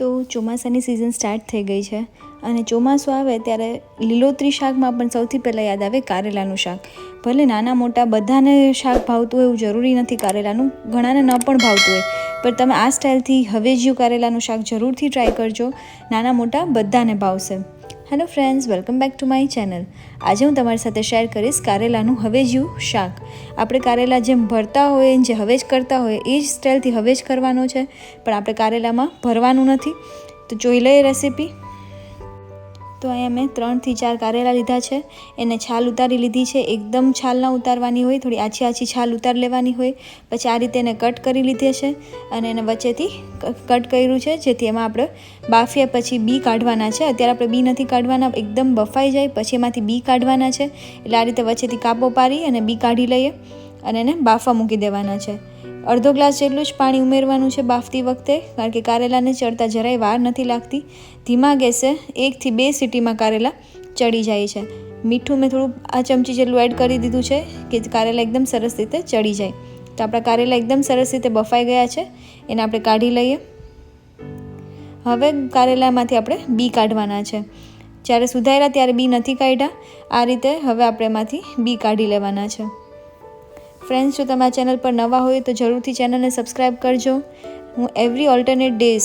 તો ચોમાસાની season start થઈ ગઈ છે. અને ચોમાસું આવે ત્યારે લીલોતરી શાકમાં પણ સૌથી પહેલાં યાદ આવે કારેલાનું શાક. ભલે નાના મોટા બધાને શાક ભાવતું હોય એવું જરૂરી નથી કારેલાનું, ઘણાને ન પણ ભાવતું હોય. પણ તમે આ સ્ટાઇલથી હવેજીયું કારેલાનું શાક જરૂરથી ટ્રાય કરજો. નાના મોટા બધાને ભાવશે. Hello friends, welcome back to my channel. આજે હું તમારી સાથે શેર કરીશ કારેલાનું હવેજીયું શાક. આપણે કારેલા જેમ ભરતા હોય જે હવેજ કરતા હોય એ જ સ્ટાઇલથી હવે જ કરવાનો છે. પણ આપણે કારેલામાં ભરવાનું નથી. તો જોઈ લઈએ રેસીપી તો અહીંયા મેં ત્રણથી ચાર કારેલા લીધા છે. એને છાલ ઉતારી લીધી છે. એકદમ છાલ ના ઉતારવાની હોય, થોડી આછી આછી છાલ ઉતાર લેવાની હોય. પછી આ રીતે એને કટ કરી લીધી છે અને એને વચ્ચેથી કટ કર્યું છે. જેથી એમાં આપણે બાફ્યા પછી બી કાઢવાના છે. અત્યારે આપણે બી નથી કાઢવાના, એકદમ બફાઈ જાય, પછી એમાંથી બી કાઢવાના છે. એટલે આ રીતે વચ્ચેથી કાપો પાડી અને બી કાઢી લઈએ. અને એને બાફા મૂકી દેવાના છે. અડધો ગ્લાસ જેટલું જ પાણી ઉમેરવાનું છે બાફતી વખતે, કારણ કે કારેલાને ચડતા જરાય વાર નથી લાગતી. ધીમા ગેસે એકથી બે સીટીમાં કારેલા ચડી જાય છે. મીઠું મેં થોડું આ ચમચી જેટલું એડ કરી દીધું છે કે કારેલા એકદમ સરસ રીતે ચડી જાય. તો આપણા કારેલા એકદમ સરસ રીતે બફાઈ ગયા છે. એને આપણે કાઢી લઈએ. હવે કારેલામાંથી આપણે બી કાઢવાના છે. જ્યારે સુધાર્યા ત્યારે બી નથી કાઢ્યા. આ રીતે હવે આપણે એમાંથી બી કાઢી લેવાના છે. ફ્રેન્ડ્સ જો તમે આ ચેનલ પર નવા હોય તો જરૂરથી ચેનલને સબસ્ક્રાઈબ કરજો. હું એવરી ઓલ્ટરનેટ ડેઝ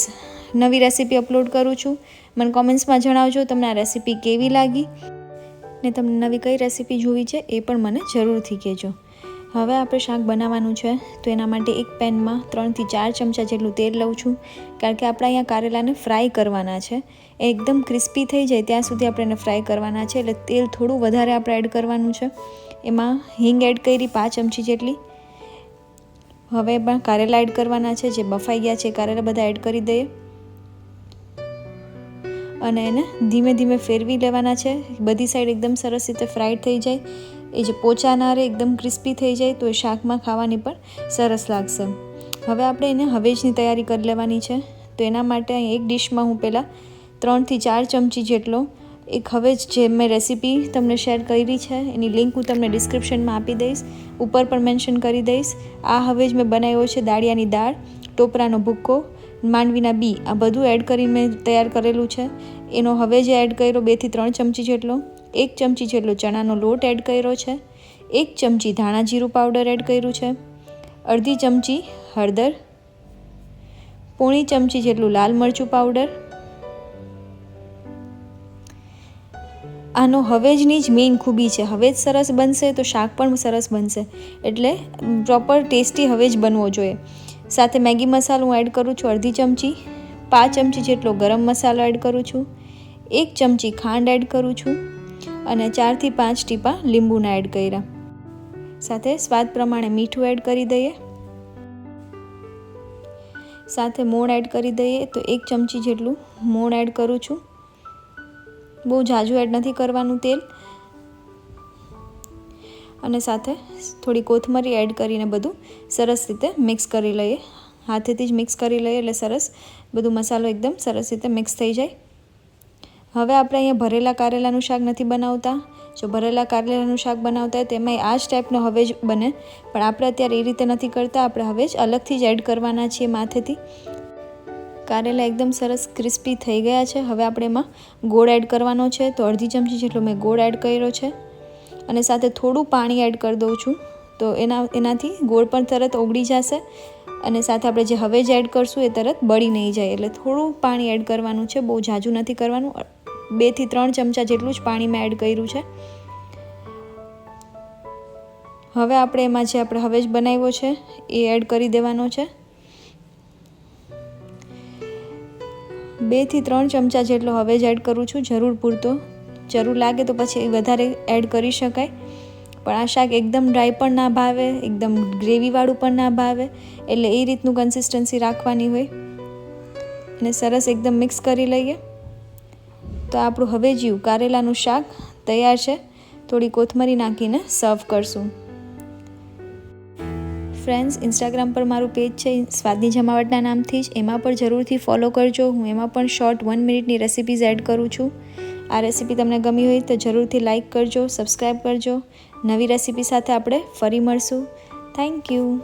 નવી રેસીપી અપલોડ કરું છું. મને કોમેન્ટ્સમાં જણાવજો તમને આ રેસીપી કેવી લાગી. ને તમને નવી કઈ રેસીપી જોવી છે એ પણ મને જરૂરથી કહેજો. હવે આપણે શાક બનાવવાનું છે. તો એના માટે એક પેનમાં ત્રણથી ચાર ચમચા જેટલું તેલ લઉં છું. કારણ કે આપણે અહીંયા કારેલાને ફ્રાય કરવાના છે. એ એકદમ ક્રિસ્પી થઈ જાય ત્યાં સુધી આપણે એને ફ્રાય કરવાના છે. એટલે તેલ થોડું વધારે આપણે એડ કરવાનું છે. એમાં હિંગ એડ કરી પાંચ ચમચી જેટલી. હવે પણ કારેલા એડ કરવાના છે, જે બફાઈ ગયા છે કારેલા બધા એડ કરી દઈએ. અને એને ધીમે ધીમે ફેરવી લેવાના છે. બધી સાઈડ એકદમ સરસ રીતે ફ્રાઈડ થઈ જાય. એ જે પોચા ના રહે એકદમ ક્રિસ્પી થઈ જાય, તો એ શાકમાં ખાવાની પણ સરસ લાગશે. હવે આપણે એને હવેજની તૈયારી કરી લેવાની છે. તો એના માટે એક ડિશમાં હું પહેલાં ત્રણથી ચાર ચમચી જેટલો એક હવે જ જે મેં રેસીપી તમને શેર કરી છે, એની લિંક હું તમને ડિસ્ક્રિપ્શનમાં આપી દઈશ. ઉપર પણ મેન્શન કરી દઈશ. આ હવે જ મેં બનાવ્યો છે દાળિયાની દાળ, ટોપરાનો ભૂક્કો, માંડવીના બી. આ બધું એડ કરી મેં તૈયાર કરેલું છે. એનો હવે જે એડ કર્યો બેથી ત્રણ ચમચી જેટલો, એક ચમચી જેટલો ચણાનો લોટ એડ કર્યો છે, એક ચમચી ધાણા જીરું પાવડર એડ કર્યું છે, અડધી ચમચી હળદર, પોણી ચમચી જેટલું લાલ મરચું પાવડર આનો હવેજની જ મેઇન ખૂબી છે. હવેજ સરસ બનશે તો શાક પણ સરસ બનશે. એટલે પ્રોપર ટેસ્ટી હવેજ બનવો જોઈએ. સાથે મેગી મસાલો હું એડ કરું છું અડધી ચમચી, પાંચ ચમચી જેટલો ગરમ મસાલો એડ કરું છું, એક ચમચી ખાંડ એડ કરું છું અને ચારથી પાંચ ટીપા લીંબુના એડ કર્યા. સાથે સ્વાદ પ્રમાણે મીઠું એડ કરી દઈએ. સાથે મોણ એડ કરી દઈએ તો એક ચમચી જેટલું મોણ એડ કરું છું. બહુ ઝાઝું એડ નથી કરવાનું તેલ. અને સાથે થોડી કોથમરી એડ કરીને બધું સરસ રીતે મિક્સ કરી લઈએ. હાથેથી જ મિક્સ કરી લઈએ એટલે સરસ બધું મસાલો એકદમ સરસ રીતે મિક્સ થઈ જાય. હવે આપણે અહીંયા ભરેલા કારેલાનું શાક નથી બનાવતા. જો ભરેલા કારેલાનું શાક બનાવતા હોય તેમાં આ જ ટાઈપનો હવે જ બને. પણ આપણે અત્યારે એ રીતે નથી કરતા. આપણે હવે જ અલગથી જ એડ કરવાના છીએ માથેથી. કારેલા એકદમ સરસ ક્રિસ્પી થઈ ગયા છે. હવે આપણે એમાં ગોળ એડ કરવાનો છે. તો અડધી ચમચી જેટલો મેં ગોળ એડ કર્યો છે. અને સાથે થોડું પાણી એડ કરી દઉં છું. તો એના, એનાથી ગોળ પણ તરત ઓગળી જશે. અને સાથે આપણે જે હવે જ એડ કરશું એ તરત બળી નહીં જાય. એટલે થોડું પાણી એડ કરવાનું છે. બહુ ઝાઝું નથી કરવાનું. બેથી ત્રણ ચમચા જેટલું જ પાણી મેં એડ કર્યું છે. હવે આપણે એમાં જે આપણે હવે જ બનાવ્યો છે, એ એડ કરી દેવાનો છે. બેથી ત્રણ ચમચા જેટલો હવે જ એડ કરું છું, જરૂર પૂરતો. જરૂર લાગે તો પછી વધારે એડ કરી શકાય. પણ આ શાક એકદમ ડ્રાય પણ ના ભાવે, એકદમ ગ્રેવીવાળું પણ ના ભાવે, એટલે એ રીતનું કન્સિસ્ટન્સી રાખવાની હોય. અને સરસ એકદમ મિક્સ કરી લઈએ. તો આપણું હવે જીવ કારેલાનું શાક તૈયાર છે. થોડી કોથમરી નાખીને સર્વ કરશું. ફ્રેન્ડ્સ ઇન્સ્ટાગ્રામ પર મારું પેજ છે, સ્વાદની જમાવટના નામથી જ. એમાં પણ જરૂરથી ફોલો કરજો. હું એમાં પણ શોર્ટ વન મિનિટની રેસિપીઝ એડ કરું છું. આ રેસીપી તમને ગમી હોય તો જરૂરથી લાઇક કરજો સબસ્ક્રાઈબ કરજો. નવી રેસીપી સાથે આપણે ફરી મળશું. Thank you